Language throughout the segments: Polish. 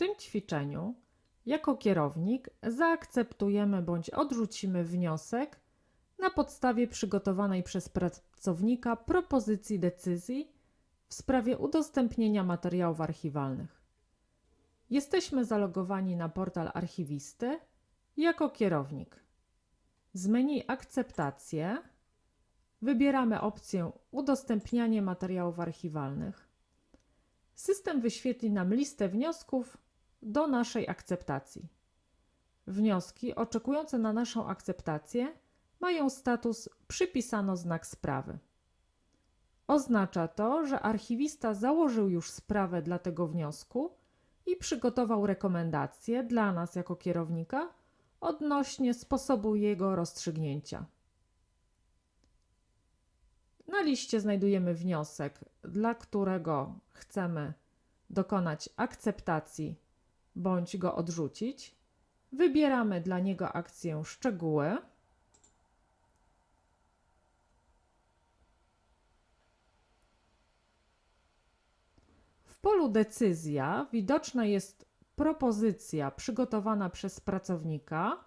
tym ćwiczeniu jako kierownik zaakceptujemy bądź odrzucimy wniosek na podstawie przygotowanej przez pracownika propozycji decyzji w sprawie udostępnienia materiałów archiwalnych. Jesteśmy zalogowani na portal archiwisty jako kierownik. Z menu Akceptacje wybieramy opcję Udostępnianie materiałów archiwalnych. System wyświetli nam listę wniosków do naszej akceptacji. Wnioski oczekujące na naszą akceptację mają status przypisano znak sprawy. Oznacza to, że archiwista założył już sprawę dla tego wniosku i przygotował rekomendacje dla nas jako kierownika odnośnie sposobu jego rozstrzygnięcia. Na liście znajdujemy wniosek, dla którego chcemy dokonać akceptacji bądź go odrzucić. Wybieramy dla niego akcję szczegóły. W polu decyzja widoczna jest propozycja przygotowana przez pracownika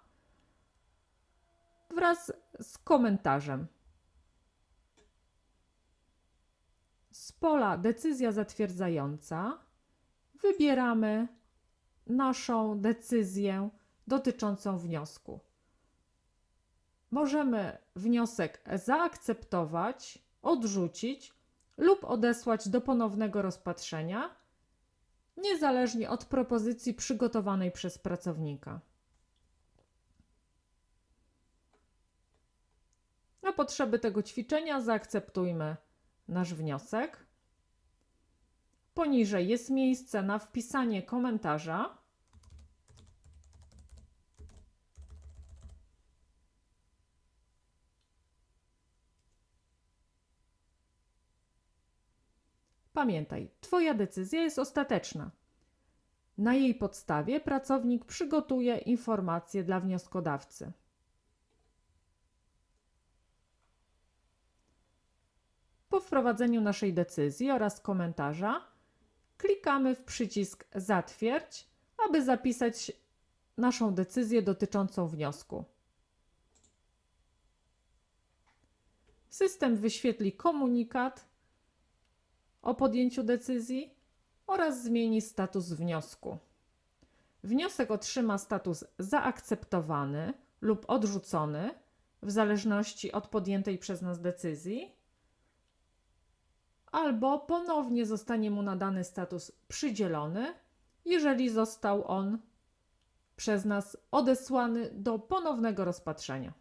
wraz z komentarzem. Z pola decyzja zatwierdzająca wybieramy naszą decyzję dotyczącą wniosku. Możemy wniosek zaakceptować, odrzucić lub odesłać do ponownego rozpatrzenia, niezależnie od propozycji przygotowanej przez pracownika. Na potrzeby tego ćwiczenia zaakceptujmy nasz wniosek. Poniżej jest miejsce na wpisanie komentarza. Pamiętaj, Twoja decyzja jest ostateczna. Na jej podstawie pracownik przygotuje informacje dla wnioskodawcy. Po wprowadzeniu naszej decyzji oraz komentarza klikamy w przycisk Zatwierdź, aby zapisać naszą decyzję dotyczącą wniosku. System wyświetli komunikat o podjęciu decyzji oraz zmieni status wniosku. Wniosek otrzyma status zaakceptowany lub odrzucony w zależności od podjętej przez nas decyzji albo ponownie zostanie mu nadany status przydzielony, jeżeli został on przez nas odesłany do ponownego rozpatrzenia.